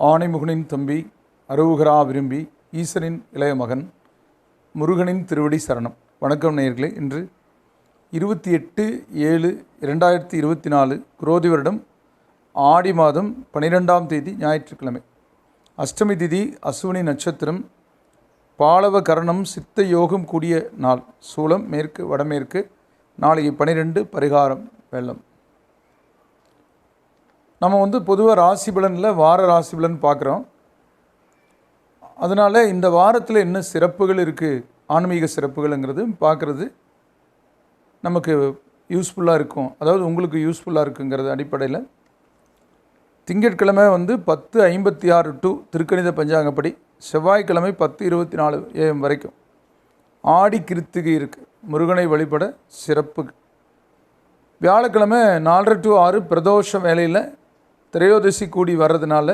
ஆனைமுகனின் தம்பி அருவுகரா விரும்பி ஈசனின் இளைய மகன் முருகனின் திருவடி சரணம். வணக்கம் நேயர்களே. இன்று இருபத்தி எட்டு ஏழு இரண்டாயிரத்தி இருபத்தி நாலு குரோதி வருடம் ஆடி மாதம் பனிரெண்டாம் தேதி ஞாயிற்றுக்கிழமை. அஷ்டமி திதி அசுவினி நட்சத்திரம் பாலவ கரணம் சித்த யோகம் கூடிய நாள். சூலம் மேற்கு வடமேற்கு நாளைக்கு பனிரெண்டு பரிகாரம் வெள்ளம். நம்ம வந்து பொதுவாக ராசி பலனில் வார ராசி பலன் பார்க்குறோம் அதனால் இந்த வாரத்தில் என்ன சிறப்புகள் இருக்குது ஆன்மீக சிறப்புகள்ங்கிறது பார்க்குறது நமக்கு யூஸ்ஃபுல்லாக இருக்கும். அதாவது உங்களுக்கு யூஸ்ஃபுல்லாக இருக்குங்கிறது அடிப்படையில். திங்கட்கிழமை வந்து பத்து ஐம்பத்தி ஆறு டு திருக்கணித பஞ்சாங்கப்படி செவ்வாய்க்கிழமை பத்து இருபத்தி நாலு ஏஎம் வரைக்கும். ஆடி கிருத்திகை இருக்குது முருகனை வழிபட சிறப்பு. வியாழக்கிழமை நாலரை டு ஆறு பிரதோஷ வேலையில் திரையோதசி கூடி வர்றதுனால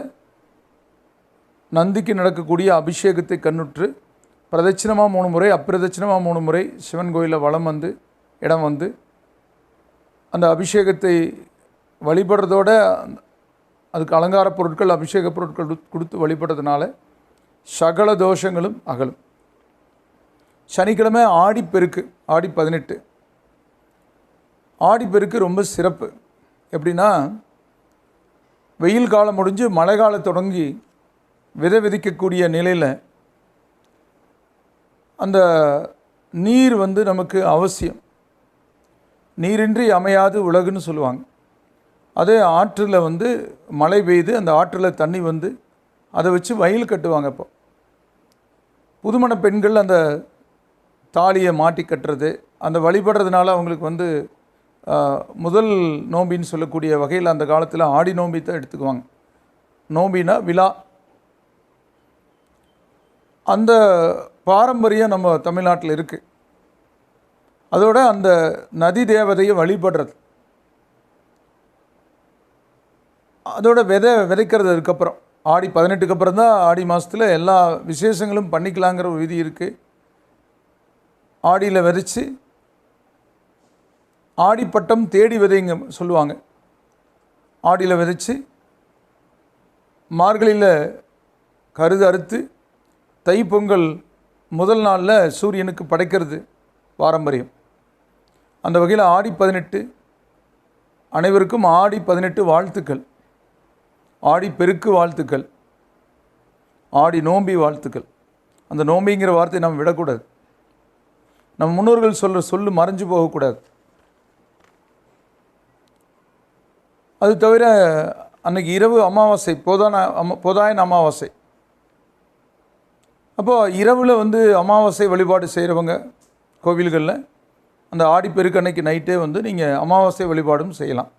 நந்திக்கு நடக்கக்கூடிய அபிஷேகத்தை கண்ணுற்று பிரதட்சிணமாக மூணு முறை அப்பிரதட்சிணமாக மூணு முறை சிவன் கோயிலில் வலம் வந்து இடம் வந்து அந்த அபிஷேகத்தை வழிபடுறதோட அதுக்கு அலங்கார பொருட்கள் அபிஷேக பொருட்கள் கொடுத்து வழிபடுறதுனால சகல தோஷங்களும் அகலும். சனிக்கிழமை ஆடிப்பெருக்கு ஆடி பதினெட்டு. ஆடிப்பெருக்கு ரொம்ப சிறப்பு. எப்படின்னா வெயில் காலம் முடிஞ்சு மழை காலம் தொடங்கி விதை விதிக்கக்கூடிய நிலையில் அந்த நீர் வந்து நமக்கு அவசியம். நீரின்றி அமையாது உலகுன்னு சொல்லுவாங்க. அதே ஆற்றில் வந்து மழை பெய்து அந்த ஆற்றில் தண்ணி வந்து அதை வச்சு வயல் கட்டுவாங்க இப்போ புதுமண பெண்கள் அந்த தாலியை மாட்டி கட்டுறது அந்த வழிபடுறதுனால அவங்களுக்கு வந்து முதல் நோம்பின்னு சொல்லக்கூடிய வகையில் அந்த காலத்தில் ஆடி நோம்பி தான் எடுத்துக்குவாங்க. நோம்பினா விழா. அந்த பாரம்பரியம் நம்ம தமிழ்நாட்டில் இருக்குது அதோட அந்த நதி தேவதையை வழிபடுறது. அதோட விதை விதைக்கிறது அதுக்கப்புறம். ஆடி பதினெட்டுக்கு அப்புறம் தான் ஆடி மாதத்தில் எல்லா விசேஷங்களும் பண்ணிக்கலாங்கிற ஒரு விதி இருக்குது ஆடியில் விதைச்சி ஆடிப்பட்டம் தேடி விதைங்க சொல்லுவாங்க. ஆடியில் விதைச்சி மார்கழியில் கருது அறுத்து தைப்பொங்கல் முதல் நாளில் சூரியனுக்கு படைக்கிறது பாரம்பரியம். அந்த வகையில் ஆடி பதினெட்டு அனைவருக்கும் ஆடி பதினெட்டு வாழ்த்துக்கள். ஆடி பெருக்கு வாழ்த்துக்கள். ஆடி நோம்பி வாழ்த்துக்கள். அந்த நோம்பிங்கிற வார்த்தையை நம்ம விடக்கூடாது. நம்ம முன்னோர்கள் சொல்கிற சொல்லு மறைஞ்சு போகக்கூடாது. அது தவிர அன்னைக்கு இரவு அமாவாசை போதான அம போதாயன அமாவாசை. அப்போது இரவில் வந்து அமாவாசை வழிபாடு செய்கிறவங்க கோவில்களில் அந்த ஆடிப்பெருக்கு அன்னைக்கு நைட்டே வந்து நீங்கள் அமாவாசை வழிபாடும் செய்யலாம்.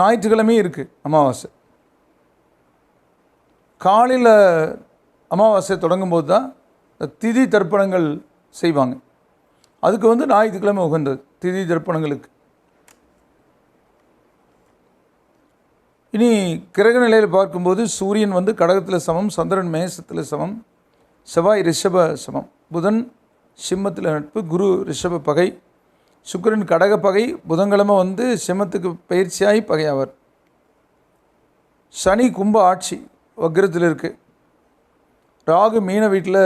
ஞாயிற்றுக்கிழமையும் இருக்குது அமாவாசை. காலையில் அமாவாசை தொடங்கும்போது தான் திதி தர்ப்பணங்கள் செய்வாங்க. அதுக்கு வந்து ஞாயிற்றுக்கிழமை உகந்தது. திதி தர்ப்பணங்களுக்கு. இனி கிரக நிலையில் பார்க்கும்போது சூரியன் வந்து கடகத்தில் சமம் சந்திரன் மேசத்தில் சமம் செவ்வாய் ரிஷப சமம். புதன் சிம்மத்தில் நட்பு குரு ரிஷப பகை சுக்கரன் கடக பகை புதன்கிழமை வந்து சிம்மத்துக்கு பயிற்சியாகி பகையாவார். சனி கும்ப ஆட்சி வக்ரத்தில் இருக்குது ராகு மீன வீட்டில்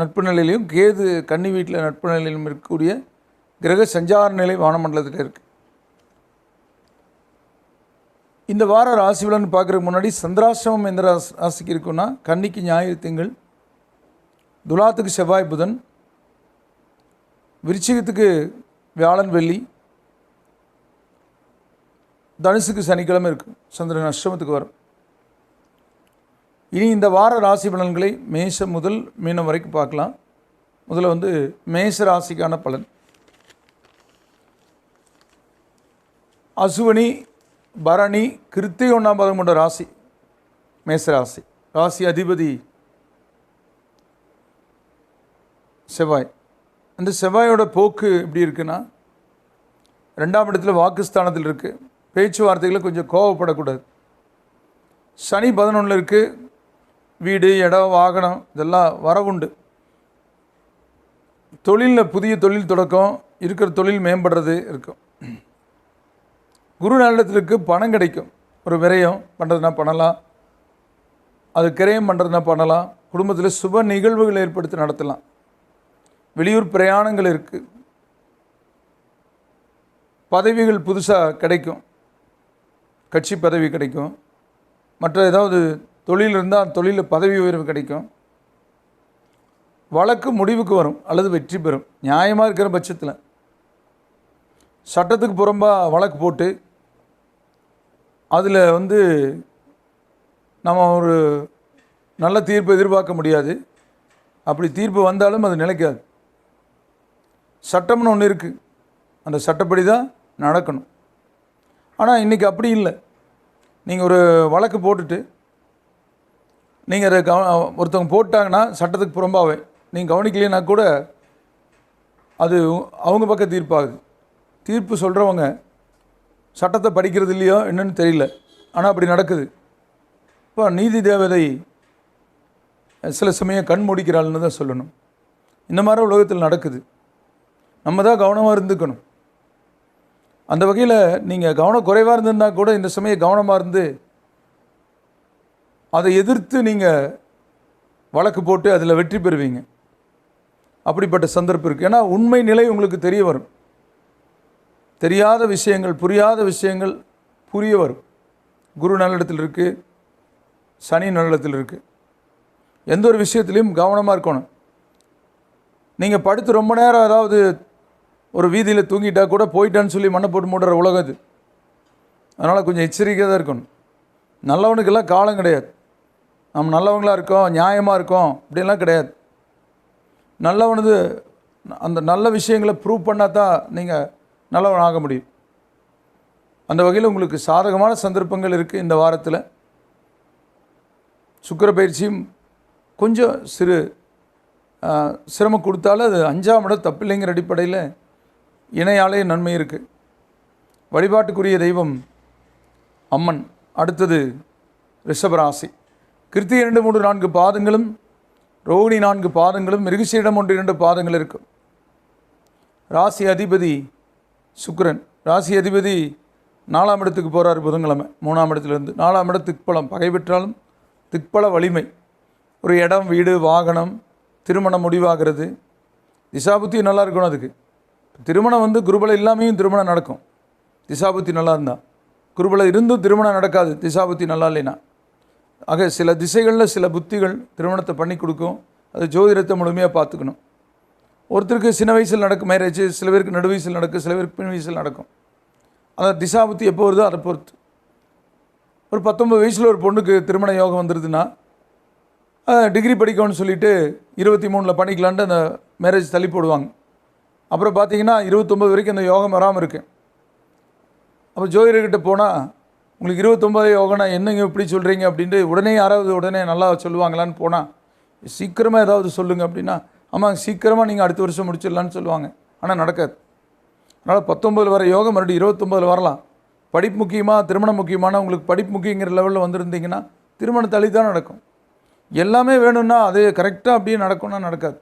நட்பு நிலையிலையும் கேது கன்னி வீட்டில் நட்பு நிலையிலும் இருக்கக்கூடிய கிரக சஞ்சார நிலை வானமண்டலத்தில் இருக்குது இந்த வார ராசி பலன் பார்க்குறதுக்கு முன்னாடி சந்திராசிரமம் எந்த ராசி ராசிக்கு இருக்குன்னா கன்னிக்கு ஞாயிறு திங்கள் துலாத்துக்கு செவ்வாய் புதன் விருச்சிகத்துக்கு வியாழன் வெள்ளி தனுசுக்கு சனிக்கிழமை இருக்கும் சந்திரன் அஷ்டமத்துக்கு வரும். இனி இந்த வார ராசி பலன்களை மேஷம் முதல் மீனம் வரைக்கும் பார்க்கலாம். முதல்ல வந்து மேஷ ராசிக்கான பலன். அசுவனி பரணி கிருத்திகை ஒன்றாம் பாதம் கொண்ட ராசி மேச ராசி ராசி அதிபதி செவ்வாய். அந்த செவ்வாயோட போக்கு எப்படி இருக்குன்னா ரெண்டாம் இடத்துல வாக்குஸ்தானத்தில் இருக்குது பேச்சுவார்த்தைகளை கொஞ்சம் கோவப்படக்கூடாது. சனி பதினொன்றில் இருக்குது வீடு இடம் வாகனம் இதெல்லாம் வரவுண்டு. தொழிலில் புதிய தொழில் தொடக்கம் இருக்கிற தொழில் மேம்படுறது இருக்கும். குரு பணம் கிடைக்கும். ஒரு விரயம் பண்ணுறதுனா பண்ணலாம். அது கிரயம் பண்ணுறதுனா பண்ணலாம். குடும்பத்தில் சுப நிகழ்வுகள் ஏற்படுத்தி நடத்தலாம். வெளியூர் பிரயாணங்கள் இருக்குது பதவிகள் புதுசாக கிடைக்கும். கட்சி பதவி கிடைக்கும். மற்ற ஏதாவது தொழில் இருந்தால் தொழிலில் பதவி உயர்வு கிடைக்கும். வழக்கு முடிவுக்கு வரும் அல்லது வெற்றி பெறும். நியாயமாக இருக்கிற பட்சத்தில். சட்டத்துக்கு புறம்பாக வழக்கு போட்டு அதில் வந்து நம்ம ஒரு நல்ல தீர்ப்பு எதிர்பார்க்க முடியாது. அப்படி தீர்ப்பு வந்தாலும் அது நிலைக்காது. சட்டம்னு ஒன்று இருக்குது அந்த சட்டப்படி தான் நடக்கணும். ஆனால் இன்றைக்கி அப்படி இல்லை. நீங்கள் ஒரு வழக்கு போட்டுட்டு நீங்கள் அதை கவ ஒருத்தவங்க போட்டாங்கன்னா சட்டத்துக்கு புறம்பாவே நீங்கள் கவனிக்கலைன்னா கூட அது அவங்க பக்கம் தீர்ப்பாகுது. தீர்ப்பு சொல்கிறவங்க சட்டத்தை படிக்கிறது இல்லையோ என்னன்னு தெரியல. ஆனால் அப்படி நடக்குது. இப்போ நீதி தேவதை சில சமயம் கண் மூடிக்கிறாள்னு தான் சொல்லணும். இந்த மாதிரி உலகத்தில் நடக்குது. நம்ம தான் கவனமாக இருந்துக்கணும். அந்த வகையில் நீங்கள் கவனம் குறைவாக இருந்திருந்தால் கூட இந்த சமயம் கவனமாக இருந்து அதை எதிர்த்து நீங்கள் வழக்கு போட்டு அதில் வெற்றி பெறுவீங்க. அப்படிப்பட்ட சந்தர்ப்பம் இருக்குது ஏன்னா உண்மை நிலை உங்களுக்கு தெரிய வரும். தெரியாத விஷயங்கள் புரியாத விஷயங்கள் புரிய வரும். குரு நல்லிடத்தில் இருக்குது சனி நல்லிடத்தில் இருக்குது எந்த ஒரு விஷயத்துலையும் கவனமாக இருக்கணும். நீங்கள் படுத்து ரொம்ப நேரம் ஏதாவது ஒரு வீதியில் தூங்கிட்டா கூட போயிட்டான்னு சொல்லி மண்ணை போட்டு மூடுற உலகம் இது. அதனால் கொஞ்சம் எச்சரிக்கையாக தான் இருக்கணும். நல்லவனுக்கெல்லாம் காலம் கிடையாது. நம்ம நல்லவங்களாக இருக்கோம் நியாயமாக இருக்கோம் அப்படின்லாம் கிடையாது. நல்லவனது அந்த நல்ல விஷயங்களை ப்ரூவ் பண்ணால் தான் நீங்கள் நல்லவன் ஆக முடியும். அந்த வகையில் உங்களுக்கு சாதகமான சந்தர்ப்பங்கள் இருக்குது இந்த வாரத்தில். சுக்கிர பயிற்சியும் கொஞ்சம் சிறு சிரமம் கொடுத்தாலும் அது அஞ்சாம் இடம் தப்பில்லைங்கிற அடிப்படையில் இணையாலே நன்மை இருக்குது வழிபாட்டுக்குரிய தெய்வம் அம்மன் அடுத்தது ரிஷபராசி கிருத்தி இரண்டு மூன்று நான்கு பாதங்களும் ரோகிணி நான்கு பாதங்களும் மிருகசீடம் ஒன்று இரண்டு பாதங்கள் இருக்கும். ராசி அதிபதி சுக்கரன் ராசி அதிபதி நாலாம் இடத்துக்கு போகிறார் புதன்கிழமை மூணாம் இடத்துலேருந்து நாலாம் இடம் திக்பலம் பகை பெற்றாலும் திக்பல வலிமை. ஒரு இடம் வீடு வாகனம் திருமணம் முடிவாகிறது. திசாபுத்தி நல்லா இருக்கணும் அதுக்கு. திருமணம் வந்து குருபலம் இல்லாமையும் திருமணம் நடக்கும். திசாபுத்தி நல்லா இருந்தால் குருபலம் இருந்தும் திருமணம் நடக்காது. திசாபுத்தி நல்லா இல்லைன்னா. ஆக சில திசைகளில் சில புத்திகள் திருமணத்தை பண்ணி கொடுக்கும். அது ஜோதிடத்தை முழுமையாக பார்த்துக்கணும். ஒருத்தருக்கு சின்ன வயசில் நடக்கும் மேரேஜ் சில பேருக்கு நடு வயசில் நடக்கும் சில பேருக்கு பின் வயசில் நடக்கும். அந்த திசாபுத்தி எப்போ வருதோ அதை பொறுத்து. ஒரு பத்தொம்பது வயசில் ஒரு பொண்ணுக்கு திருமண யோகம் வந்துடுதுன்னா டிகிரி படிக்கணும்னு சொல்லிட்டு இருபத்தி மூணில் பண்ணிக்கலான்ட்டு அந்த மேரேஜ் தள்ளி போடுவாங்க. அப்புறம் பார்த்தீங்கன்னா இருபத்தொம்பது வரைக்கும் அந்த யோகம் வராமல் இருக்கும் அப்போ ஜோதிடர்கிட்ட போனால் உங்களுக்கு இருபத்தொம்பது யோகனா என்னங்க இப்படி சொல்கிறீங்க அப்படின்ட்டு உடனே யாராவது உடனே நல்லா சொல்லுவாங்களான்னு போனால் சீக்கிரமாக ஏதாவது சொல்லுங்கள் அப்படின்னா ஆமாம் சீக்கிரமாக நீங்கள் அடுத்த வருஷம் முடிச்சிடலான்னு சொல்லுவாங்க. ஆனால் நடக்காது. அதனால் பத்தொம்பதில் வர யோகம் மறுபடியும் இருபத்தொம்பதில் வரலாம். படிப்பு முக்கியமாக திருமணம் முக்கியமான உங்களுக்கு படிப்பு முக்கியங்கிற லெவலில் வந்திருந்தீங்கன்னா திருமணம் தள்ளி தான் நடக்கும். எல்லாமே வேணும்னா அது கரெக்டாக அப்படியே நடக்கும்னா நடக்காது.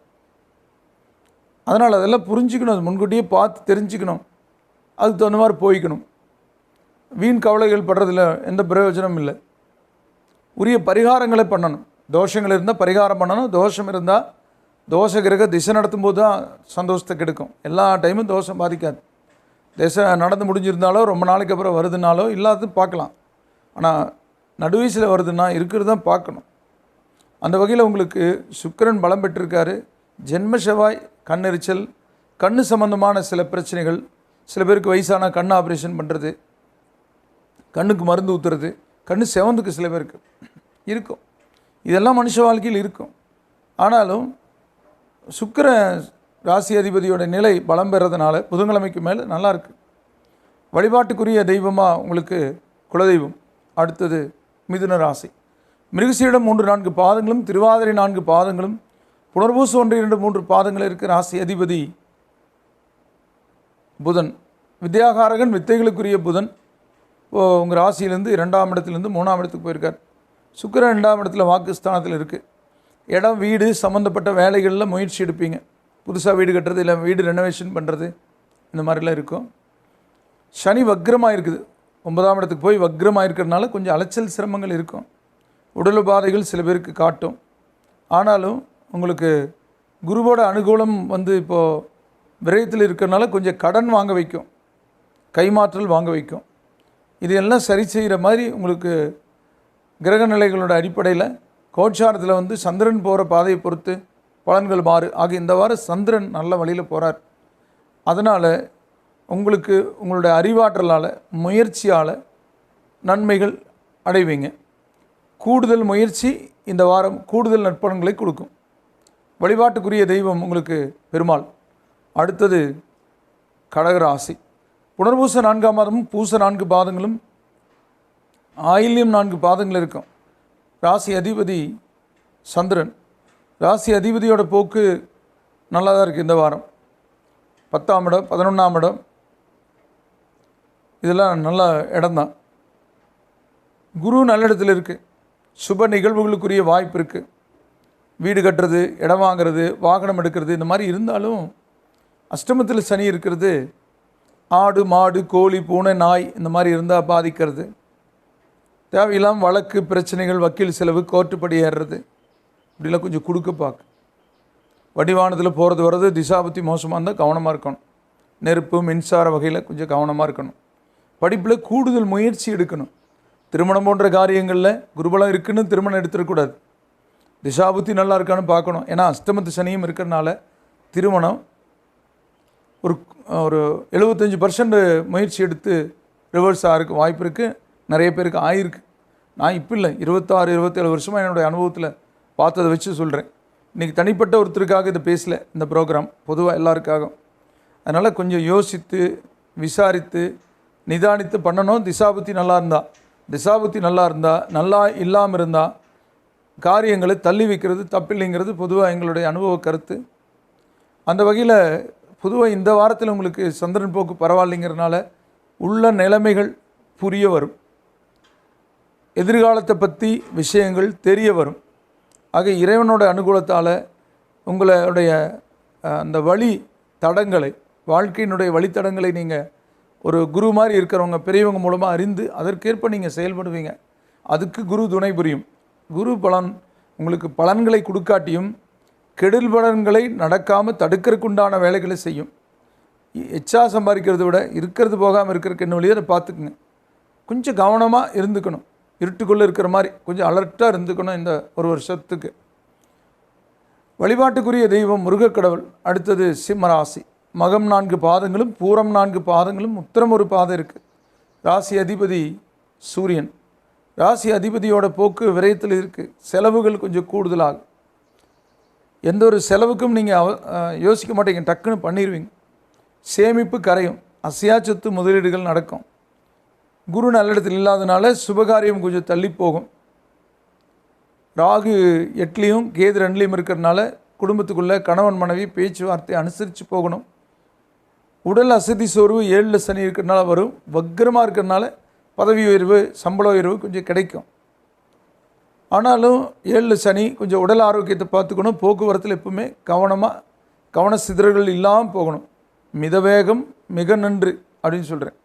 அதனால் அதெல்லாம் புரிஞ்சுக்கணும். அது முன்கூட்டியே பார்த்து தெரிஞ்சுக்கணும். அதுக்கு தகுந்த மாதிரி போய்க்கணும். வீண் கவலைகள் படுறதுல எந்த பிரயோஜனமும் இல்லை. உரிய பரிகாரங்களை பண்ணணும். தோஷங்கள் இருந்தால் பரிகாரம் பண்ணணும். தோஷம் இருந்தால் தோஷ கிரக திசை நடத்தும் போது தான் சந்தோஷத்தை கெடுக்கும். எல்லா டைமும் தோஷம் பாதிக்காது. திசை நடந்து முடிஞ்சிருந்தாலோ ரொம்ப நாளைக்கு அப்புறம் வருதுனாலோ இல்லாதது பார்க்கலாம். ஆனால் நடுவீசில் வருதுன்னா இருக்கிறது தான் பார்க்கணும். அந்த வகையில் உங்களுக்கு சுக்கிரன் பலம் பெற்றிருக்காரு. ஜென்ம செவ்வாய் கண்ணெரிச்சல் கண் சம்பந்தமான சில பிரச்சனைகள் சில பேருக்கு வயசான கண் ஆப்ரேஷன் பண்ணுறது கண்ணுக்கு மருந்து ஊற்றுறது கண் செவந்துக்கு சில பேருக்கு இருக்கும். இதெல்லாம் மனுஷ வாழ்க்கையில் இருக்கும். ஆனாலும் சுக்கிர ராசி அதிபதியோட நிலை பலம் பெறதுனால புதன்கிழமைக்கு மேலே நல்லாயிருக்கு வழிபாட்டுக்குரிய தெய்வமாக உங்களுக்கு குலதெய்வம். அடுத்தது மிதுன ராசி. மிருகசீடம் மூன்று நான்கு பாதங்களும் திருவாதிரை நான்கு பாதங்களும் புனர்பூசு ஒன்று இரண்டு மூன்று பாதங்கள் இருக்க ராசி அதிபதி புதன். வித்யாகாரகன் வித்தைகளுக்குரிய புதன். உங்கள் ராசியிலேருந்து இரண்டாம் இடத்துலேருந்து மூணாம் இடத்துக்கு போயிருக்கார். சுக்கிரன் ரெண்டாம் இடத்துல வாக்குஸ்தானத்தில் இருக்குது இடம் வீடு சம்மந்தப்பட்ட வேலைகளில் முயற்சி எடுப்பீங்க. புதுசாக வீடு கட்டுறது இல்லை வீடு ரெனோவேஷன் பண்ணுறது இந்த மாதிரிலாம் இருக்கும். சனி வக்ரமாக இருக்குது. ஒன்பதாம் இடத்துக்கு போய் வக்ரமாக இருக்கிறதுனால கொஞ்சம் அலைச்சல் சிரமங்கள் இருக்கும். உடல் உபாதைகள் சில பேருக்கு காட்டும். ஆனாலும் உங்களுக்கு குருவோட அனுகூலம் வந்து இப்போது விரயத்தில் இருக்கிறனால கொஞ்சம் கடன் வாங்க வைக்கும். கைமாற்றல் வாங்க வைக்கும். இது எல்லாம் சரி செய்கிற மாதிரி உங்களுக்கு கிரக நிலைகளோட அடிப்படையில் கோட்சாரத்தில் வந்து சந்திரன் போகிற பாதையை பொறுத்து பலன்கள் மாறு. ஆக இந்த வாரம் சந்திரன் நல்ல வழியில் போகிறார் அதனால் உங்களுக்கு உங்களுடைய அறிவாற்றலால் முயற்சியால் நன்மைகள் அடைவீங்க. கூடுதல் முயற்சி இந்த வாரம் கூடுதல் நற்பலன்களை கொடுக்கும். வழிபாட்டுக்குரிய தெய்வம் உங்களுக்கு பெருமாள். அடுத்தது கடகராசி. புனர்பூச நான்காம் மாதமும் பூச நான்கு பாதங்களும் ஆயில்யம் நான்கு பாதங்கள் இருக்கும். ராசி அதிபதி சந்திரன். ராசி அதிபதியோட போக்கு நல்லா தான் இருக்குது இந்த வாரம். பத்தாம் இடம் பதினொன்றாம் இடம். இதெல்லாம் நல்ல இடம்தான். குரு நல்ல இடத்துல இருக்குது சுப நிகழ்வுகளுக்குரிய வாய்ப்பு இருக்குது வீடு கட்டுறது இடம் வாங்குறது வாகனம் எடுக்கிறது இந்த மாதிரி இருந்தாலும் அஷ்டமத்தில் சனி இருக்கிறது. ஆடு மாடு கோழி பூனை நாய் இந்த மாதிரி இருந்தால் பாதிக்கிறது. தேவையில்லாமல் வழக்கு பிரச்சனைகள் வக்கீல் செலவு கோர்ட்டுப்படி ஏறுறது. இப்படிலாம் கொஞ்சம் கொடுக்க பார்க்க. வடிவானத்தில் போகிறது வர்றது திசாபத்தி மோசமாக இருந்தால் கவனமாக இருக்கணும். நெருப்பு மின்சார வகையில் கொஞ்சம் கவனமாக இருக்கணும். படிப்பில் கூடுதல் முயற்சி எடுக்கணும். திருமணம் போன்ற காரியங்களில் குருபலம் இருக்குன்னு திருமணம் எடுத்துடக்கூடாது. திசாபுத்தி நல்லா இருக்கான்னு பார்க்கணும். ஏன்னா அஷ்டமத்து சனியும் இருக்கிறனால திருமணம் ஒரு ஒரு எழுபத்தஞ்சி பர்சன்ட் முயற்சி எடுத்து ரிவர்ஸ் ஆகிறதுக்கு வாய்ப்பு இருக்குது நிறைய பேருக்கு ஆயிருக்கு. நான் இப்போ இல்லை. இருபத்தாறு இருபத்தேழு வருஷமாக என்னுடைய அனுபவத்தில் பார்த்ததை வச்சு சொல்கிறேன் இன்றைக்கி தனிப்பட்ட ஒருத்தருக்காக இதை பேசல இந்த ப்ரோக்ராம் பொதுவாக எல்லாருக்காகவும். அதனால் கொஞ்சம் யோசித்து விசாரித்து நிதானித்து பண்ணணும். திசாபுத்தி நல்லா இருந்தால் திசாபுத்தி நல்லா இருந்தால் நல்லா இல்லாமல் இருந்தால் காரியங்களை தள்ளி வைக்கிறது தப்பில்லைங்கிறது பொதுவாக எங்களுடைய அனுபவ கருத்து. அந்த வகையில் பொதுவாக இந்த வாரத்தில் உங்களுக்கு சந்திரன் போக்கு பரவாயில்லைங்கிறனால உள்ள நிலைமைகள் புரிய வரும். எதிர்காலத்தை பற்றி விஷயங்கள் தெரிய வரும். ஆக இறைவனோட அனுகூலத்தால் உங்களுடைய அந்த வழி தடங்களை வாழ்க்கையினுடைய வழித்தடங்களை நீங்கள் ஒரு குரு மாதிரி இருக்கிறவங்க பெரியவங்க மூலமாக அறிந்து அதற்கேற்ப நீங்கள் செயல்படுவீங்க. அதுக்கு குரு துணை புரியும். குரு பலன் உங்களுக்கு பலன்களை கொடுக்காட்டியும் கெடுல் பலன்களை நடக்காமல் தடுக்கிறதுக்குண்டான வேலைகளை செய்யும். எச்சா சம்பாதிக்கிறத விட இருக்கிறது போகாமல் இருக்கிறதுக்கு என்ன வழியோ அதை பார்த்துக்குங்க. கொஞ்சம் கவனமாக இருந்துக்கணும். இருட்டுக்குள்ளே இருக்கிற மாதிரி கொஞ்சம் அலர்ட்டாக இருந்துக்கணும் இந்த ஒரு வருஷத்துக்கு. வழிபாட்டுக்குரிய தெய்வம் முருகக்கடவுள். அடுத்தது சிம்மராசி. மகம் நான்கு பாதங்களும் பூரம் நான்கு பாதங்களும் உத்தரம் ஒரு பாதம் இருக்குது ராசி அதிபதி சூரியன். ராசி அதிபதியோட போக்கு விரயத்தில் இருக்குது செலவுகள் கொஞ்சம் கூடுதலாகும். எந்த ஒரு செலவுக்கும் நீங்கள் அவ யோசிக்க மாட்டீங்க. டக்குன்னு பண்ணிடுவீங்க சேமிப்பு கரையும். அசையாச்சத்து முதலீடுகள் நடக்கும். குரு நல்லிடத்தில் இல்லாதனால சுபகாரியம் கொஞ்சம் தள்ளி போகும். ராகு எட்லேயும் கேது ரெண்டுலேயும் இருக்கிறதுனால குடும்பத்துக்குள்ளே கணவன் மனைவி பேச்சுவார்த்தை அனுசரித்து போகணும். உடல் அசதி சோர்வு ஏழில் சனி இருக்கிறனால வரும். வக்கரமாக இருக்கிறனால பதவி உயர்வு சம்பள உயர்வு கொஞ்சம் கிடைக்கும். ஆனாலும் ஏழில் சனி கொஞ்சம் உடல் ஆரோக்கியத்தை பார்த்துக்கணும். போக்குவரத்தில் எப்பவுமே கவனமாக கவன சிதறல்கள் இல்லாமல் போகணும். மிதவேகம் மிக நன்று அப்படின்னு சொல்கிறேன்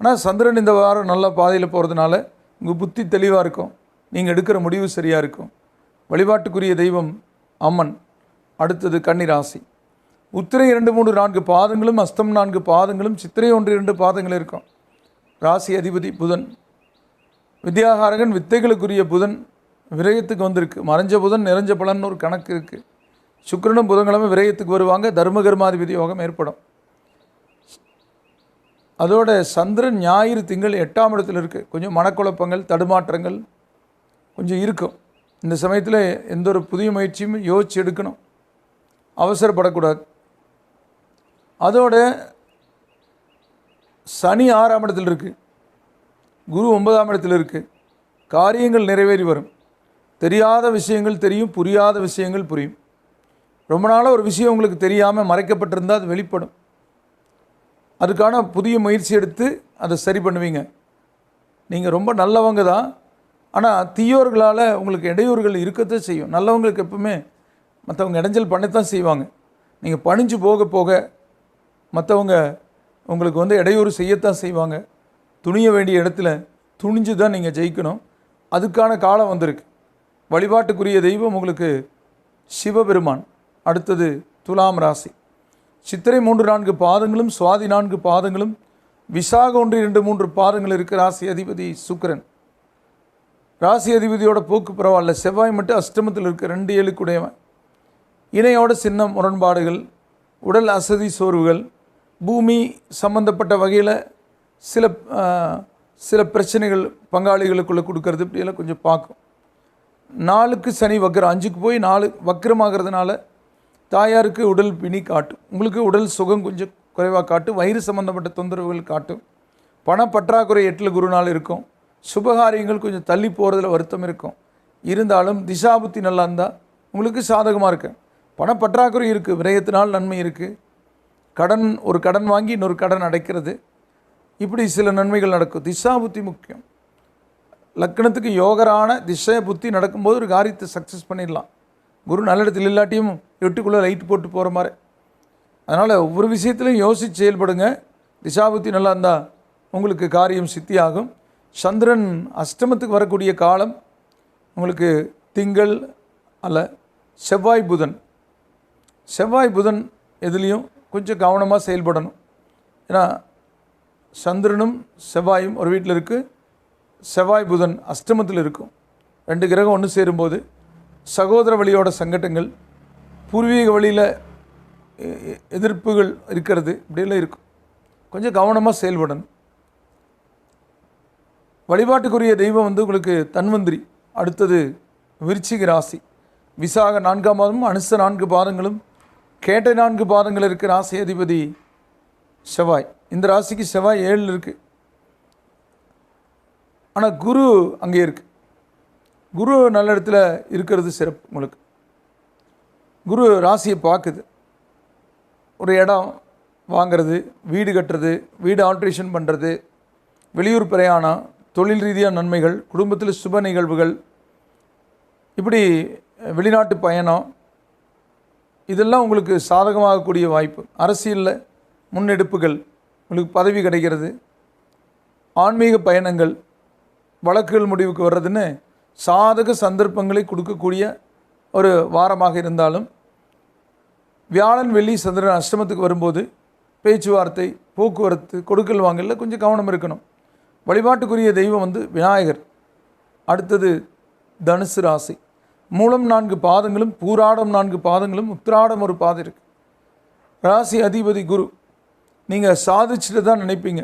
ஆனால் சந்திரன் இந்த வாரம் நல்ல பாதையில் போகிறதுனால உங்கள் புத்தி தெளிவாக இருக்கும். நீங்கள் எடுக்கிற முடிவு சரியாக இருக்கும். வழிபாட்டுக்குரிய தெய்வம் அம்மன் அடுத்தது கன்னிராசி. உத்திரை இரண்டு மூன்று நான்கு பாதங்களும் அஸ்தம் நான்கு பாதங்களும் சித்திரை ஒன்று இரண்டு பாதங்கள் இருக்கும். ராசி அதிபதி புதன். வித்யாகாரகன் வித்தைகளுக்குரிய புதன் விரயத்துக்கு வந்திருக்கு. மறைஞ்ச புதன் நிறைஞ்ச பலன் ஒரு கணக்கு இருக்குது சுக்கிரனும் புதன்கிழமை விரயத்துக்கு வருவாங்க. தர்ம கர்மாதிபதி யோகம் ஏற்படும். அதோட சந்திரன் ஞாயிறு திங்கள் எட்டாம் இடத்துல இருக்குது கொஞ்சம் மனக்குழப்பங்கள் தடுமாற்றங்கள் கொஞ்சம் இருக்கும். இந்த சமயத்தில் எந்த ஒரு புதிய முயற்சியும் யோசிச்சு எடுக்கணும். அவசரப்படக்கூடாது. அதோட சனி ஆறாம் இடத்தில் இருக்குது குரு ஒன்பதாம் இடத்தில் இருக்குது காரியங்கள் நிறைவேறி வரும். தெரியாத விஷயங்கள் தெரியும் புரியாத விஷயங்கள் புரியும். ரொம்ப நாளாக ஒரு விஷயம் உங்களுக்கு தெரியாமல் மறைக்கப்பட்டிருந்தால் அது வெளிப்படும். அதுக்கான புதிய முயற்சி எடுத்து அதை சரி பண்ணுவீங்க. நீங்கள் ரொம்ப நல்லவங்க தான். ஆனால் தீயோர்களால் உங்களுக்கு இடையூறுகள் இருக்கத்தான் செய்யும். நல்லவங்களுக்கு எப்பவுமே மற்றவங்க இடைஞ்சல் பண்ணத்தான் செய்வாங்க. நீங்கள் பணிஞ்சு போக போக மற்றவங்க உங்களுக்கு வந்து இடையூறு செய்யத்தான் செய்வாங்க. துணிய வேண்டிய இடத்துல துணிஞ்சு தான் நீங்கள் ஜெயிக்கணும். அதுக்கான காலம் வந்திருக்கு. வழிபாட்டுக்குரிய தெய்வம் உங்களுக்கு சிவபெருமான். அடுத்தது துலாம் ராசி. சித்திரை மூன்று நான்கு பாதங்களும் சுவாதி நான்கு பாதங்களும் விசாக ஒன்று இரண்டு மூன்று பாதங்கள் இருக்கு ராசி அதிபதி சுக்கரன். ராசி அதிபதியோட போக்கு பரவாயில்ல. செவ்வாய் மட்டும் அஷ்டமத்தில் இருக்க ரெண்டு ஏழுக்குடையவன். இணையோட சின்ன முரண்பாடுகள் உடல் அசதி சோர்வுகள் பூமி சம்பந்தப்பட்ட வகையில் சில சில பிரச்சனைகள் பங்காளிகளுக்குள்ளே கொடுக்கறது இப்படியெல்லாம் கொஞ்சம் பார்க்கும். நாலுக்கு சனி வக்கரம் அஞ்சுக்கு போய் நாலு வக்கரமாகிறதுனால தாயாருக்கு உடல் பிணி காட்டும். உங்களுக்கு உடல் சுகம் கொஞ்சம் குறைவாக காட்டும். வயிறு சம்பந்தப்பட்ட தொந்தரவுகள் காட்டும். பண பற்றாக்குறை எட்டில் குருநாள் இருக்கும். சுபகாரியங்கள் கொஞ்சம் தள்ளி போகிறதுல வருத்தம் இருக்கும். இருந்தாலும் திசாபுத்தி நல்லா இருந்தால் உங்களுக்கு சாதகமாக இருக்கு. பண பற்றாக்குறை இருக்குது விரயத்தினால் நன்மை இருக்குது கடன் ஒரு கடன் வாங்கி இன்னொரு கடன் அடைக்கிறது. இப்படி சில நன்மைகள் நடக்கும். திசாபுத்தி முக்கியம். லக்கணத்துக்கு யோகரான திசை புத்தி நடக்கும்போது ஒரு காரியத்தை சக்ஸஸ் பண்ணிடலாம். குரு நல்ல இடத்துல இல்லாட்டியும் எட்டுக்குள்ளே லைட் போட்டு போகிற மாதிரி. அதனால் ஒவ்வொரு விஷயத்திலையும் யோசித்து செயல்படுங்க. திசாபுத்தி நல்லா இருந்தால் உங்களுக்கு காரியம் சித்தியாகும். சந்திரன் அஷ்டமத்துக்கு வரக்கூடிய காலம் உங்களுக்கு திங்கள் அல்ல செவ்வாய் புதன். செவ்வாய் புதன் எதுலேயும் கொஞ்சம் கவனமாக செயல்படணும். ஏன்னா சந்திரனும் செவ்வாயும் ஒரு வீட்டில் இருக்குது செவ்வாய் புதன் அஷ்டமத்தில் இருக்கும். ரெண்டு கிரகம் ஒன்று சேரும்போது சகோதர வழியோட சங்கடங்கள் பூர்வீக வழியில் எதிர்ப்புகள் இருக்கிறது இப்படியெல்லாம் இருக்கும். கொஞ்சம் கவனமாக செயல்படணும். வழிபாட்டுக்குரிய தெய்வம் வந்து உங்களுக்கு தன்வந்திரி அடுத்தது விருச்சிக ராசி. விசாக நான்காம் பாதமும் அனுச நான்கு பாதங்களும் கேட்ட நான்கு பாதங்கள் இருக்கிற ராசி அதிபதி செவ்வாய். இந்த ராசிக்கு செவ்வாய் ஏழில் இருக்குது ஆனால் குரு அங்கே இருக்குது குரு நல்ல இடத்துல இருக்கிறது சிறப்பு உங்களுக்கு. குரு ராசியை பார்க்குது. ஒரு இடம் வாங்கிறது வீடு கட்டுறது வீடு ஆல்ட்ரேஷன் பண்ணுறது வெளியூர் பிரயாணம் தொழில் ரீதியாக நன்மைகள் குடும்பத்தில் சுப நிகழ்வுகள் இப்படி வெளிநாட்டு பயணம் இதெல்லாம் உங்களுக்கு சாதகமாகக்கூடிய வாய்ப்பு. அரசியலில் முன்னெடுப்புகள் உங்களுக்கு பதவி கிடைக்கிறது. ஆன்மீக பயணங்கள் வழக்குகள் முடிவுக்கு வர்றதுன்னு சாதக சந்தர்ப்பங்களை கொடுக்கக்கூடிய ஒரு வாரமாக இருந்தாலும் வியாழன் வெள்ளி சந்திரன் அஷ்டமத்துக்கு வரும்போது பேச்சுவார்த்தை போக்குவரத்து கொடுக்கல் வாங்கல கொஞ்சம் கவனம் இருக்கணும். வழிபாட்டுக்குரிய தெய்வம் வந்து விநாயகர். அடுத்தது தனுசு ராசி. மூலம் நான்கு பாதங்களும் பூராடம் நான்கு பாதங்களும் உத்திராடம் ஒரு பாதம் இருக்குது ராசி அதிபதி குரு நீங்கள் சாதிச்சுட்டு தான் நினைப்பீங்க.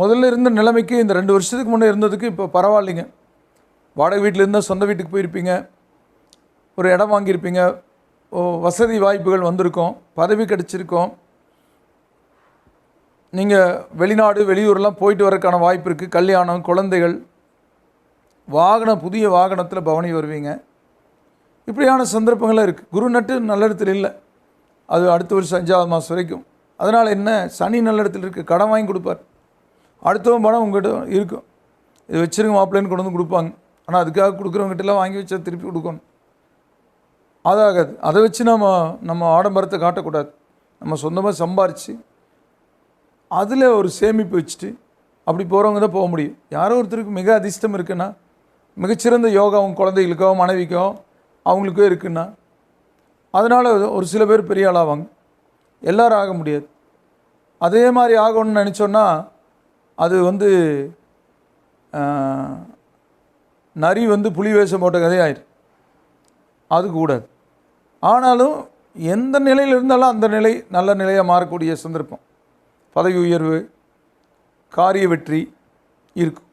முதல்ல இருந்த நிலைமைக்கு இந்த ரெண்டு வருஷத்துக்கு முன்னே இருந்ததுக்கு இப்போ பரவாயில்லைங்க. வாடகை வீட்டில் இருந்தால் சொந்த வீட்டுக்கு போயிருப்பீங்க. ஒரு இடம் வாங்கியிருப்பீங்க. ஓ வசதி வாய்ப்புகள் வந்திருக்கும். பதவி கிடச்சிருக்கோம். நீங்கள் வெளிநாடு வெளியூர்லாம் போயிட்டு வரக்கான வாய்ப்பு இருக்குது கல்யாணம் குழந்தைகள். வாகனம் புதிய வாகனத்தில் பவனி வருவீங்க. இப்படியான சந்தர்ப்பங்கள்லாம் இருக்குது குரு நட்டு நல்ல இடத்துல இல்லை. அது அடுத்த வருஷம் அஞ்சாவது மாதம் வரைக்கும். அதனால் என்ன? சனி நல்ல இடத்துல இருக்குது கடன் வாங்கி கொடுப்பார். அடுத்தவன் பணம் உங்கள்கிட்ட இருக்கும். இது வச்சுருங்க மாப்பிள்ளைன்னு கொண்டு வந்து கொடுப்பாங்க. ஆனால் அதுக்காக கொடுக்குறவங்ககிட்டலாம் வாங்கி வச்சா திருப்பி கொடுக்கணும். அதாகாது. அதை வச்சு நம்ம நம்ம ஆடம்பரத்தை காட்டக்கூடாது. நம்ம சொந்தமாக சம்பாரித்து அதில் ஒரு சேமிப்பு வச்சுட்டு அப்படி போகிறவங்க தான் போக முடியும். யாரோ ஒருத்தருக்கு மிக அதிர்ஷ்டம் இருக்குன்னா மிகச்சிறந்த யோகா அவங்க குழந்தைகளுக்கோ மனைவிக்கோ அவங்களுக்கோ இருக்குன்னா அதனால் ஒரு சில பேர் பெரிய ஆளாவாங்க. எல்லோரும் ஆக முடியாது. அதே மாதிரி ஆகணும்னு நினச்சோன்னா அது வந்து நரி வந்து புலி வேஷம் போட்ட கதையாயிரு அது கூடாது. ஆனாலும் எந்த நிலையில் இருந்தாலும் அந்த நிலை நல்ல நிலையாக மாறக்கூடிய சந்தர்ப்பம். பதவி உயர்வு காரிய வெற்றி இருக்கும்.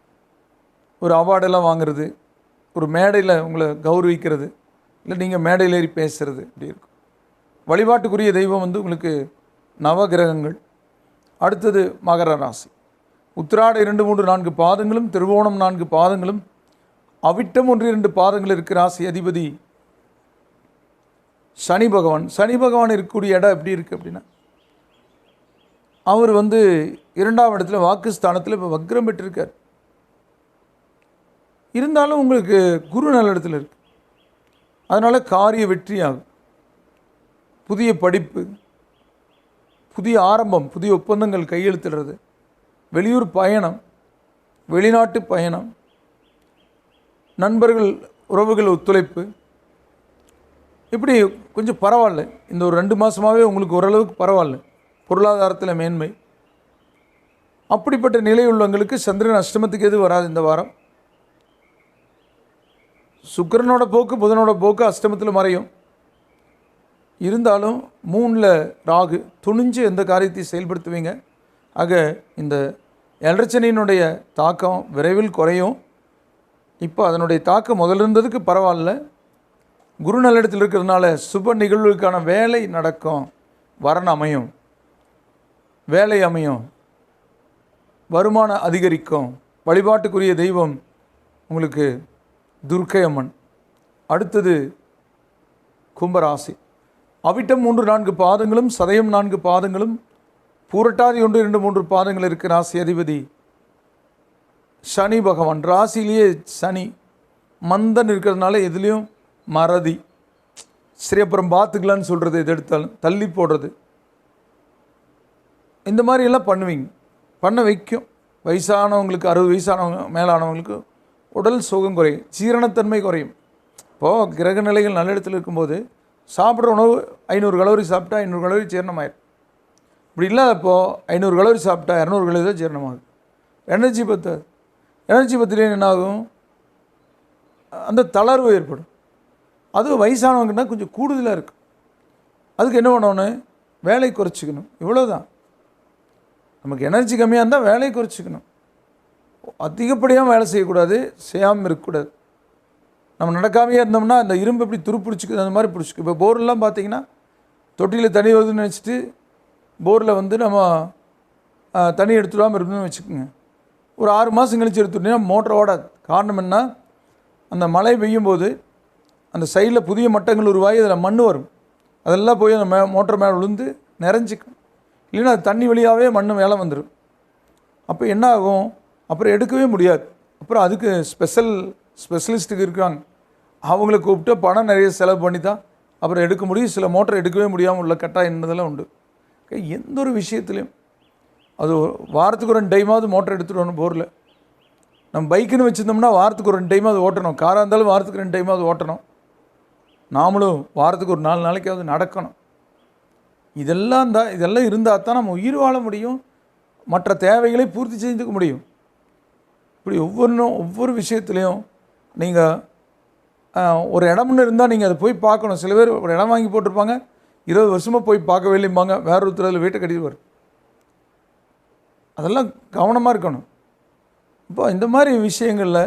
ஒரு அவார்டெல்லாம் வாங்குறது ஒரு மேடையில் உங்களை கௌரவிக்கிறது இல்லை நீங்கள் மேடையில் ஏறி பேசுகிறது இப்படி இருக்கும். வழிபாட்டுக்குரிய தெய்வம் வந்து உங்களுக்கு நவகிரகங்கள். அடுத்தது மகர ராசி. உத்திராட இரண்டு மூன்று நான்கு பாதங்களும் திருவோணம் நான்கு பாதங்களும் அவிட்டம் ஒன்று இரண்டு பாதங்கள் இருக்கிற ராசி அதிபதி. சனி பகவான். சனி பகவான் இருக்கக்கூடிய இடம் எப்படி இருக்குது அப்படின்னா அவர் வந்து இரண்டாம் இடத்துல வாக்குஸ்தானத்தில் இப்போ வக்ரம் பெற்றிருக்கார். இருந்தாலும் உங்களுக்கு குரு நல்ல இடத்துல இருக்கு. அதனால் காரிய வெற்றியாகும். புதிய படிப்பு புதிய ஆரம்பம் புதிய ஒப்பந்தங்கள் கையெழுத்திடுறது. வெளியூர் பயணம் வெளிநாட்டு பயணம் நண்பர்கள் உறவுகள் ஒத்துழைப்பு. இப்படி கொஞ்சம் பரவாயில்ல. இந்த ஒரு ரெண்டு மாதமாகவே உங்களுக்கு ஓரளவுக்கு பரவாயில்ல. பொருளாதாரத்தில் மேன்மை. அப்படிப்பட்ட நிலை உள்ளவங்களுக்கு சந்திரன் அஷ்டமத்துக்கு எது வராது இந்த வாரம். சுக்கிரனோட போக்கு புதனோட போக்கு அஷ்டமத்தில் மறையும். இருந்தாலும் மூணில் ராகு துணிஞ்சு எந்த காரியத்தையும் செயல்படுத்துவீங்க? ஆக இந்த எலர்ச்சனியினுடைய தாக்கம் விரைவில் குறையும். இப்போ அதனுடைய தாக்கம் முதல்ல இருந்ததுக்கு பரவாயில்ல. குரு நல்லிடத்தில் இருக்கிறதுனால சுப நிகழ்வுக்கான வேலை நடக்கும். வரன் அமையும். வேலை அமையும். வருமானம் அதிகரிக்கும். வழிபாட்டுக்குரிய தெய்வம் உங்களுக்கு துர்க்கை அம்மன் அடுத்தது கும்பராசி. அவிட்டம் மூன்று நான்கு பாதங்களும் சதயம் நான்கு பாதங்களும் பூரட்டாதி ஒன்று இரண்டு மூன்று பாதங்கள் இருக்கிற ராசி அதிபதி சனி பகவான் ராசிலேயே சனி மந்தன் இருக்கிறதுனால எதுலேயும் மறதி. சரி அப்புறம் பார்த்துக்கலான்னு சொல்கிறது எது எடுத்தாலும் தள்ளி போடுறது. இந்த மாதிரியெல்லாம் பண்ணுவீங்க. பண்ண வைக்கும். வயசானவங்களுக்கு அறுபது வயசானவங்க மேலானவங்களுக்கு உடல் சுகம் குறையும் சீரணத்தன்மை குறையும். இப்போது கிரக நிலைகள் நல்ல இடத்துல இருக்கும்போது சாப்பிட்ற உணவு ஐநூறு கலோரி சாப்பிட்டா ஐநூறு கலோரி ஜீரணமாயிடும் இப்படி இல்லாதப்போ ஐநூறு கலோரி சாப்பிட்டா இரநூறு கலோரி தான் ஜீரணமாகுது. எனர்ஜி பத்தாது எனர்ஜி பத்திலே என்ன ஆகும் அந்த தளர்வு ஏற்படும். அது வயசானவங்கன்னா கொஞ்சம் கூடுதலாக இருக்கும் அதுக்கு என்ன பண்ணணும்? வேலை குறைச்சிக்கணும். இவ்வளோதான் நமக்கு எனர்ஜி கம்மியாக இருந்தால் வேலையை குறைச்சிக்கணும். அதிகப்படியாக வேலை செய்யக்கூடாது செய்யாமல் இருக்கக்கூடாது. நம்ம நடக்காமையே இருந்தோம்னா அந்த இரும்பு எப்படி துரு பிடிச்சிக்குது அந்த மாதிரி பிடிச்சிக்கும். இப்போ போர்லாம் பார்த்தீங்கன்னா தொட்டியில் தண்ணி வருதுன்னு நினச்சிட்டு போரில் வந்து நம்ம தண்ணி எடுத்துடாமல் இருக்கணும்னு வச்சுக்கோங்க. ஒரு ஆறு மாதம் கழிச்சு எடுத்துட்டீங்கன்னா மோட்டர் ஓடாது காரணம் என்ன? அந்த மழை பெய்யும் போது அந்த சைடில் புதிய மட்டங்கள் உருவாகி அதில் மண் வரும். அதெல்லாம் போய் அந்த மே மோட்டர் மேலே விழுந்து நிறைஞ்சிக்கும். இல்லைன்னா அது தண்ணி வழியாகவே மண் மேலே வந்துடும் அப்போ என்ன ஆகும்? அப்புறம் எடுக்கவே முடியாது. அப்புறம் அதுக்கு ஸ்பெஷல் ஸ்பெஷலிஸ்ட்டுக்கு இருக்காங்க. அவங்கள கூப்பிட்டு பணம் நிறைய செலவு பண்ணி தான் அப்புறம் எடுக்க முடியும். சில மோட்டர் எடுக்கவே முடியாமல் உள்ள கட்டாயம் என்னதெல்லாம் உண்டு. எந்த ஒரு விஷயத்துலையும் அது வாரத்துக்கு ஒரு ரெண்டு டைமாவது மோட்டர் எடுத்துகிட்டு வரணும் போரில். நம்ம பைக்குன்னு வச்சுருந்தோம்னா வாரத்துக்கு ஒரு ரெண்டு டைமாவது ஓட்டணும். காராக இருந்தாலும் வாரத்துக்கு ரெண்டு டைமாவது ஓட்டணும். நாமளும் வாரத்துக்கு ஒரு நாலு நாளைக்காவது நடக்கணும். இதெல்லாம் தான் இதெல்லாம் இருந்தால் தான் நம்ம உயிர் வாழ முடியும். மற்ற தேவைகளை பூர்த்தி செஞ்சுக்க முடியும். இப்படி ஒவ்வொன்றும் ஒவ்வொரு விஷயத்துலையும் நீங்கள் ஒரு இடம்னு இருந்தால் நீங்கள் அதை போய் பார்க்கணும். சில பேர் ஒரு இடம் வாங்கி போட்டிருப்பாங்க. இருபது வருஷமாக போய் பார்க்கவே இல்லைம்பாங்க. வேற ஒருத்தர் அதில் வீட்டை கட்டிட்டு வரும் அதெல்லாம் கவனமாக இருக்கணும். இப்போ இந்த மாதிரி விஷயங்களில்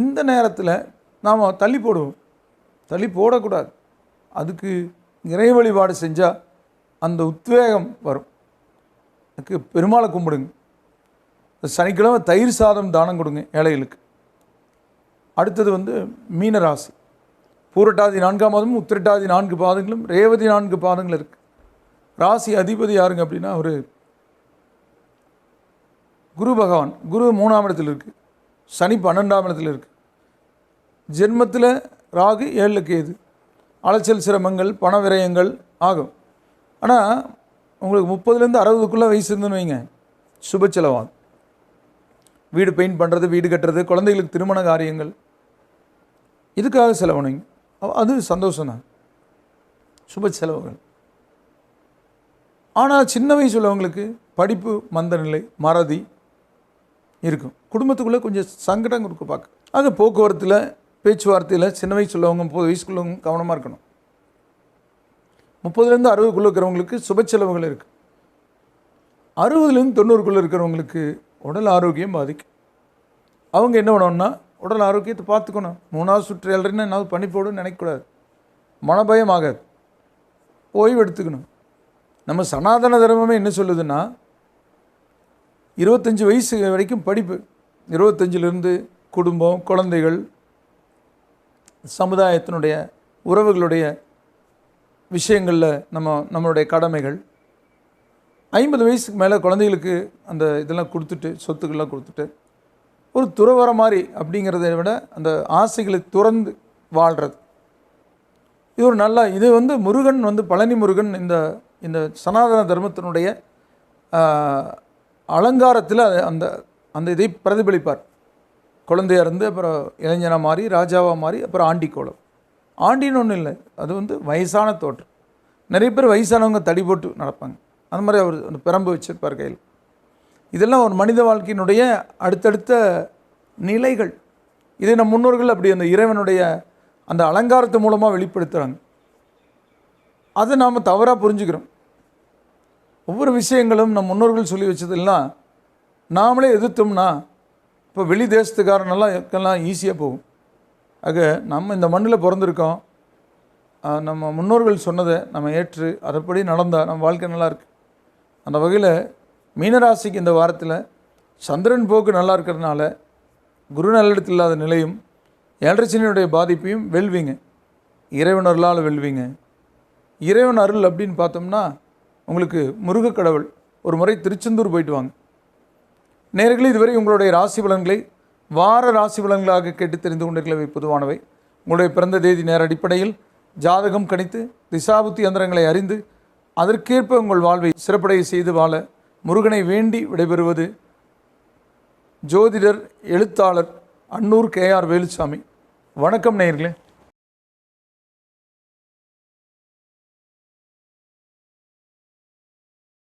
இந்த நேரத்தில் நாம் தள்ளி போடுவோம். தள்ளி போடக்கூடாது. அதுக்கு இறை வழிபாடு செஞ்சால் அந்த உத்வேகம் வரும். அதுக்கு பெருமாளை கும்பிடுங்க. சனிக்கிழமை தயிர் சாதம் தானம் கொடுங்க ஏழைகளுக்கு. அடுத்தது வந்து மீனராசி. பூரட்டாதி நான்காம் மாதமும் உத்திரட்டாதி நான்கு பாதங்களும் ரேவதி நான்கு பாதங்கள் இருக்குது ராசி அதிபதி யாருங்க அப்படின்னா ஒரு குரு பகவான் குரு மூணாம் இடத்துல இருக்குது சனி பன்னெண்டாம் இடத்துல இருக்குது ஜென்மத்தில் ராகு ஏழில் கேது அலைச்சல் சிரமங்கள் பண விரயங்கள் ஆகும். ஆனால் உங்களுக்கு முப்பதுலேருந்து அறுபதுக்குள்ளே வயசு இருந்துன்னு வைங்க. சுப செலவாகும். வீடு பெயிண்ட் பண்ணுறது வீடு கட்டுறது குழந்தைகளுக்கு திருமண காரியங்கள். இதுக்காக செலவணுங்க அது அது சந்தோஷம்தான். சுப செலவுகள். ஆனால் சின்ன வயசு உள்ளவங்களுக்கு படிப்பு மந்த நிலை மறதி இருக்கும். குடும்பத்துக்குள்ளே கொஞ்சம் சங்கடம் கொடுக்க பார்க்க. அது போக்குவரத்தில் பேச்சுவார்த்தையில் சின்ன வயசு உள்ளவங்க முப்பது வயசுக்குள்ளவங்க கவனமாக இருக்கணும். முப்பதுலேருந்து அறுபதுக்குள்ளே இருக்கிறவங்களுக்கு சுப செலவுகள் இருக்குது அறுபதுலேருந்து தொண்ணூறுக்குள்ளே இருக்கிறவங்களுக்கு உடல் ஆரோக்கியம் பாதிக்கும். அவங்க என்ன பண்ணணும்னா உடல் ஆரோக்கியத்தை பார்த்துக்கணும். மூணாவது சுற்று ஏழரைன்னு என்னாவது பண்ணி போடுன்னு நினைக்கக்கூடாது. மனபயம் ஆகாது. ஓய்வு எடுத்துக்கணும். நம்ம சனாதன தர்மமே என்ன சொல்லுதுன்னா இருபத்தஞ்சி வயசு வரைக்கும் படிப்பு. இருபத்தஞ்சிலிருந்து குடும்பம் குழந்தைகள் சமுதாயத்தினுடைய உறவுகளுடைய விஷயங்களில் நம்ம நம்மளுடைய கடமைகள். ஐம்பது வயசுக்கு மேலே குழந்தைகளுக்கு அந்த இதெல்லாம் கொடுத்துட்டு சொத்துக்கள்லாம் கொடுத்துட்டு ஒரு துறவர மாதிரி அப்படிங்கிறத விட அந்த ஆசைகளை துறந்து வாழ்கிறது இது ஒரு நல்ல இது வந்து முருகன் வந்து பழனி முருகன் இந்த இந்த சனாதன தர்மத்தினுடைய அலங்காரத்தில் அது அந்த அந்த இதை பிரதிபலிப்பார். குழந்தையாக இருந்து அப்புறம் இளைஞனாக மாறி ராஜாவாக மாறி அப்புறம் ஆண்டி கோலம். ஆண்டின்னு ஒன்றும் இல்லை. அது வந்து வயசான தோற்றம். நிறைய பேர் வயசானவங்க தடி போட்டு நடப்பாங்க. அந்த மாதிரி அவர் அந்த பிரம்பு வச்சிருப்பார் கையில். இதெல்லாம் ஒரு மனித வாழ்க்கையினுடைய அடுத்தடுத்த நிலைகள். இதை நம் முன்னோர்கள் அப்படி அந்த இறைவனுடைய அந்த அலங்காரத்து மூலமாக வெளிப்படுத்துகிறாங்க அதை நாம் தவறாக புரிஞ்சுக்கிறோம். ஒவ்வொரு விஷயங்களும் நம் முன்னோர்கள் சொல்லி வச்சதெல்லாம் நாமளே எதிர்த்தோம்னா இப்போ வெளி தேசத்துக்காரனெல்லாம் எல்லாம் ஈஸியாக போகும். ஆக நம்ம இந்த மண்ணில் பிறந்திருக்கோம். நம்ம முன்னோர்கள் சொன்னதை நம்ம ஏற்று அதைப்படி நடந்தால் நம்ம வாழ்க்கை நல்லாயிருக்கு அந்த வகையில் மீனராசிக்கு இந்த வாரத்தில் சந்திரன் போக்கு நல்லா இருக்கிறதுனால குரு நல்லிடத்தில் இல்லாத நிலையும் ஏழரசனியுடைய பாதிப்பையும் வெல்வீங்க. அருளால் வெல்வீங்க. இறைவன் அருள் அப்படின்னு பார்த்தோம்னா உங்களுக்கு முருகக்கடவுள் ஒரு முறை திருச்செந்தூர் போயிட்டு வாங்க. நேர்களே இதுவரை உங்களுடைய ராசி பலன்களை வார ராசி பலன்களாக கேட்டு தெரிந்து கொண்டிருக்கவை பொதுவானவை. உங்களுடைய பிறந்த தேதி நேர அடிப்படையில் ஜாதகம் கணித்து திசாபுத்தி யந்திரங்களை அறிந்து அதற்கேற்ப உங்கள் வாழ்வை சிறப்படைய செய்து வாழ முருகனை வேண்டி விடைபெறுவது ஜோதிடர் எழுத்தாளர் அன்னூர் கேஆர் வேலுசாமி வணக்கம் நேயர்களே